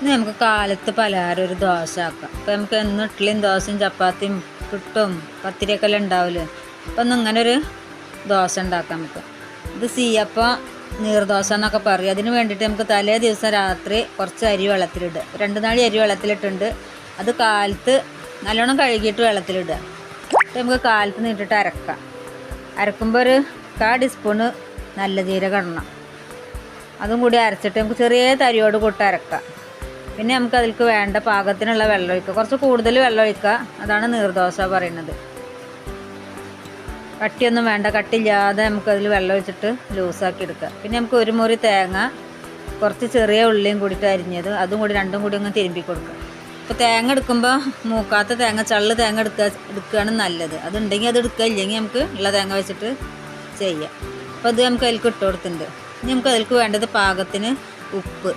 ഇനി നമുക്ക് കാലത്ത് പലഹാരം ഒരു ദോശ ആക്കാം. അപ്പം നമുക്ക് എന്നും ഇഡ്ഡലിയും ദോശയും ചപ്പാത്തിയും കിട്ടും പത്തിരിയൊക്കെ എല്ലാം ഉണ്ടാവില്ലേ അപ്പം ഒന്ന് ഇങ്ങനെ ഒരു ദോശ ഉണ്ടാക്കാം നമുക്ക് ഇത് സീയപ്പ നീർദോശ എന്നൊക്കെ പറയും. അതിന് വേണ്ടിയിട്ട് നമുക്ക് തലേ ദിവസം രാത്രി കുറച്ച് അരി വെള്ളത്തിലിടുക. രണ്ട് നാളി അരി വെള്ളത്തിലിട്ടുണ്ട്. അത് കാലത്ത് നല്ലോണം കഴുകിയിട്ട് വെള്ളത്തിലിടുക. നമുക്ക് കാലത്ത് നീട്ടിട്ട് അരക്കാം. അരക്കുമ്പോൾ ഒരു കാ ടീസ്പൂണ് നല്ല ജീരകം ഇടണം. അതും കൂടി അരച്ചിട്ട് നമുക്ക് ചെറിയ തരിയോട് കൂട്ട് അരക്കാം. പിന്നെ നമുക്ക് അതിലേക്ക് വേണ്ട പാകത്തിനുള്ള വെള്ളം ഒഴിക്കുക. കുറച്ച് കൂടുതൽ വെള്ളം ഒഴിക്കുക. അതാണ് നീർദോശ പറയുന്നത്. കട്ടിയൊന്നും വേണ്ട കട്ടില്ലാതെ നമുക്ക് അതിൽ വെള്ളം ഒഴിച്ചിട്ട് ലൂസാക്കി എടുക്കുക. പിന്നെ നമുക്ക് ഒരു മുറി തേങ്ങ കുറച്ച് ചെറിയ ഉള്ളിയും കൂടിയിട്ട് അരിഞ്ഞത് അതും കൂടി രണ്ടും കൂടി ഒന്ന് തിരുമ്പി കൊടുക്കുക. ഇപ്പോൾ തേങ്ങ എടുക്കുമ്പോൾ മൂക്കാത്ത തേങ്ങ ചള്ള് തേങ്ങ എടുക്കുക എടുക്കുകയാണ് നല്ലത്. അതുണ്ടെങ്കിൽ അത് എടുക്കുക ഇല്ലെങ്കിൽ നമുക്ക് ഉള്ള തേങ്ങ വെച്ചിട്ട് ചെയ്യാം. അപ്പോൾ അത് നമുക്ക് അതിലേക്ക് ഇട്ട് കൊടുത്തിട്ടുണ്ട്. ഇനി നമുക്ക് അതിലേക്ക് വേണ്ടത് പാകത്തിന് ഉപ്പ്.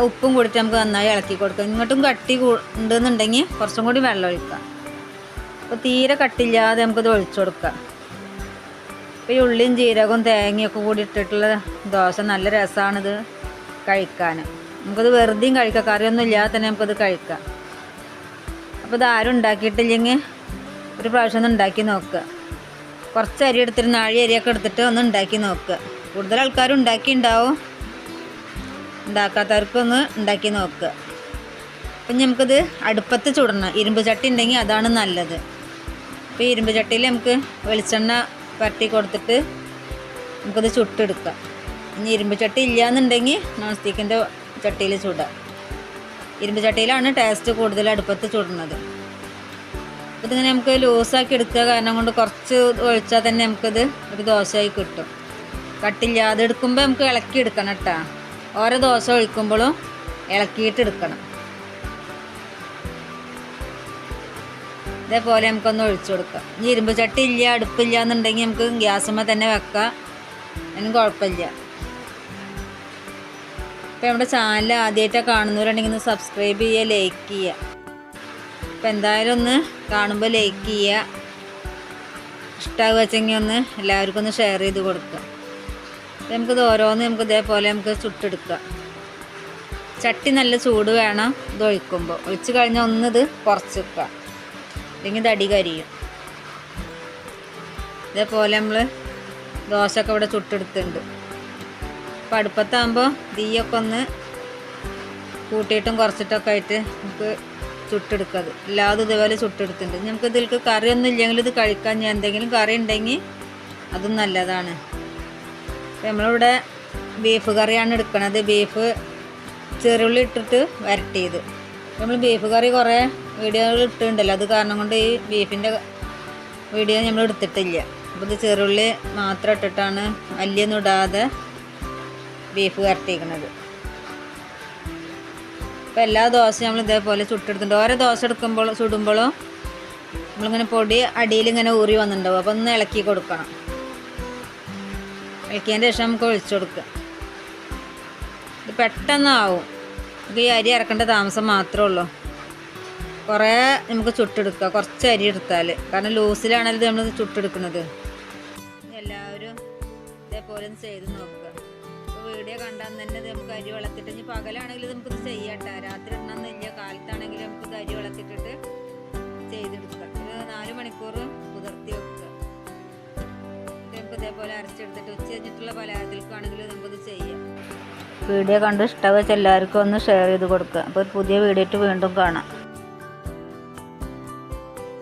ഉപ്പും കൂടിയിട്ട് നമുക്ക് നന്നായി ഇളക്കി കൊടുക്കാം. ഇങ്ങോട്ടും കട്ടി ഉണ്ടെന്നുണ്ടെങ്കിൽ കുറച്ചും കൂടി വെള്ളം ഒഴിക്കുക അപ്പോൾ തീരെ കട്ടില്ലാതെ നമുക്കിത് ഒഴിച്ചു കൊടുക്കാം. ഇപ്പോൾ ഈ ഉള്ളിയും ജീരകവും തേങ്ങയൊക്കെ കൂടി ഇട്ടിട്ടുള്ള ദോശ നല്ല രസമാണിത് കഴിക്കാൻ. നമുക്കത് വെറുതെയും കഴിക്കാം. കറിയൊന്നും ഇല്ലാതെ തന്നെ നമുക്കത് കഴിക്കാം. അപ്പോൾ ഇത് ആരും ഉണ്ടാക്കിയിട്ടില്ലെങ്കിൽ ഒരു പ്രാവശ്യം ഒന്ന് ഉണ്ടാക്കി നോക്കുക കുറച്ച് അരി എടുത്തിട്ട് നാഴി അരിയൊക്കെ എടുത്തിട്ട് ഒന്ന് ഉണ്ടാക്കി നോക്കുക കൂടുതൽ ആൾക്കാരും ഉണ്ടാക്കി ഉണ്ടാവും ഉണ്ടാക്കാത്തവർക്കൊന്ന് ഉണ്ടാക്കി നോക്കുക അപ്പം നമുക്കിത് അടുപ്പത്ത് ചുടണം. ഇരുമ്പ് ചട്ടി ഉണ്ടെങ്കിൽ അതാണ് നല്ലത്. അപ്പോൾ ഇരുമ്പ് ചട്ടിയിൽ നമുക്ക് വെളിച്ചെണ്ണ പരട്ടി കൊടുത്തിട്ട് നമുക്കത് ചുട്ടെടുക്കാം. ഇനി ഇരുമ്പ് ചട്ടി ഇല്ലയെന്നുണ്ടെങ്കിൽ നോൺ സ്റ്റിക്കിന്റെ ചട്ടിയിൽ ചുടാം. ഇരുമ്പ് ചട്ടിയിലാണ് ടേസ്റ്റ് കൂടുതൽ അടുപ്പത്ത് ചുടുന്നത്. ഇതിങ്ങനെ നമുക്ക് ലൂസാക്കി എടുക്കുക കാരണം കൊണ്ട് കുറച്ച് ഒഴിച്ചാൽ തന്നെ നമുക്കത് ഒരു ദോശയായി കിട്ടും. കട്ടില്ലാതെ എടുക്കുമ്പോൾ നമുക്ക് ഇളക്കി എടുക്കണം കേട്ടോ. ഓരോ ദോശ ഒഴിക്കുമ്പോഴും ഇളക്കിയിട്ട് എടുക്കണം. ഇതേപോലെ നമുക്കൊന്ന് ഒഴിച്ചു കൊടുക്കാം. ഇനി ഇരുമ്പ് ചട്ടി ഇല്ല അടുപ്പില്ല എന്നുണ്ടെങ്കിൽ നമുക്ക് ഗ്യാസുമ്മ തന്നെ വെക്കാം. അതിനും കുഴപ്പമില്ല. ഇപ്പം നമ്മുടെ ചാനൽ ആദ്യമായിട്ടാണ് കാണുന്നവരുണ്ടെങ്കിൽ ഒന്ന് സബ്സ്ക്രൈബ് ചെയ്യുക ലൈക്ക് ചെയ്യുക. അപ്പം എന്തായാലും ഒന്ന് കാണുമ്പോൾ ലൈക്ക് ചെയ്യുക. ഇഷ്ടമാകുക വെച്ചെങ്കിൽ ഒന്ന് എല്ലാവർക്കും ഒന്ന് ഷെയർ ചെയ്ത് കൊടുക്കുക. നമുക്കിത് ഓരോന്ന് നമുക്ക് ഇതേപോലെ നമുക്ക് ചുട്ടെടുക്കാം ചട്ടി നല്ല ചൂട് വേണം ഇത് ഒഴിക്കുമ്പോൾ. ഒഴിച്ച് കഴിഞ്ഞാൽ ഒന്ന് ഇത് കുറച്ച് വെക്കുക. അല്ലെങ്കിൽ ഇത് അടി കരിയും. ഇതേപോലെ നമ്മൾ ദോശയൊക്കെ ഇവിടെ ചുട്ടെടുത്തിട്ടുണ്ട്. അപ്പം അടുപ്പത്താകുമ്പോൾ തീയൊക്കെ ഒന്ന് കൂട്ടിയിട്ടും കുറച്ചിട്ടൊക്കെ ആയിട്ട് നമുക്ക് ചുട്ടെടുക്കത്. അല്ലാതെ ഇതേപോലെ ചുട്ടെടുത്തിട്ടുണ്ട്. നമുക്ക് ഇതിൽക്ക് കറിയൊന്നും ഇല്ലെങ്കിൽ ഇത് കഴിക്കാൻ ഞാൻ എന്തെങ്കിലും കറി ഉണ്ടെങ്കിൽ അതും നല്ലതാണ്. നമ്മളിവിടെ ബീഫ് കറിയാണ് എടുക്കുന്നത് ബീഫ് ചെറുള്ളി ഇട്ടിട്ട് വരട്ടിയത്. നമ്മൾ ബീഫ് കറി കുറേ വീഡിയോകൾ ഇട്ടിട്ടുണ്ടല്ലോ. അത് കാരണം കൊണ്ട് ഈ ബീഫിന്റെ വീഡിയോ നമ്മൾ എടുത്തിട്ടില്ല. അപ്പോൾ ഇത് ചെറുള്ളി മാത്രം ഇട്ടിട്ടാണ് അല്ലിയൊന്നും ഇടാതെ ബീഫ് വരട്ടിയിരിക്കുന്നത് അപ്പോൾ എല്ലാ ദോശയും നമ്മൾ ഇതേപോലെ ചുട്ടെടുത്തിട്ടുണ്ട്. ഓരോ ദോശ എടുക്കുമ്പോൾ ചുടുമ്പോഴും നമ്മളിങ്ങനെ പൊടി അടിയിൽ ഇങ്ങനെ ഊറി വന്നിട്ടുണ്ടാവും. അപ്പോൾ ഒന്ന് ഇളക്കി കൊടുക്കണം. ഇളക്കിയതിന്റെ ശേഷം നമുക്ക് ഒഴിച്ചു കൊടുക്കുക. ഇത് പെട്ടെന്നാവും. നമുക്ക് ഈ അരി ഇറക്കേണ്ട താമസം മാത്രമേ ഉള്ളൂ. കുറേ നമുക്ക് ചുട്ടെടുക്കുക. കുറച്ച് അരി എടുത്താൽ കാരണം ലൂസിലാണല്ലോ നമ്മൾ ചുട്ടെടുക്കുന്നത്. എല്ലാവരും ഇതേപോലെ ഒന്ന് ചെയ്ത് നോക്കുക. ഇപ്പോൾ വീഡിയോ കണ്ടാൽ തന്നെ നമുക്ക് അരി വളർത്തിട്ട് ഇനി പകലാണെങ്കിൽ നമുക്കിത് ചെയ്യട്ടെ രാത്രി ഇടണമെന്നില്ല കാലത്താണെങ്കിൽ നമുക്കിത് അരി വളർത്തിട്ടിട്ട് ചെയ്തെടുക്കുക. ഇതേപോലെ അരച്ചെടുത്തിട്ട് ഉച്ച കഴിഞ്ഞിട്ടുള്ള പലഹാരത്തിലേക്കാണെങ്കിൽ നമുക്കിത് ചെയ്യാം. വീഡിയോ കണ്ട് ഇഷ്ടം വെച്ച് എല്ലാവർക്കും ഒന്ന് ഷെയർ ചെയ്ത് കൊടുക്കുക. അപ്പോൾ പുതിയ വീഡിയോ വീണ്ടും കാണാം.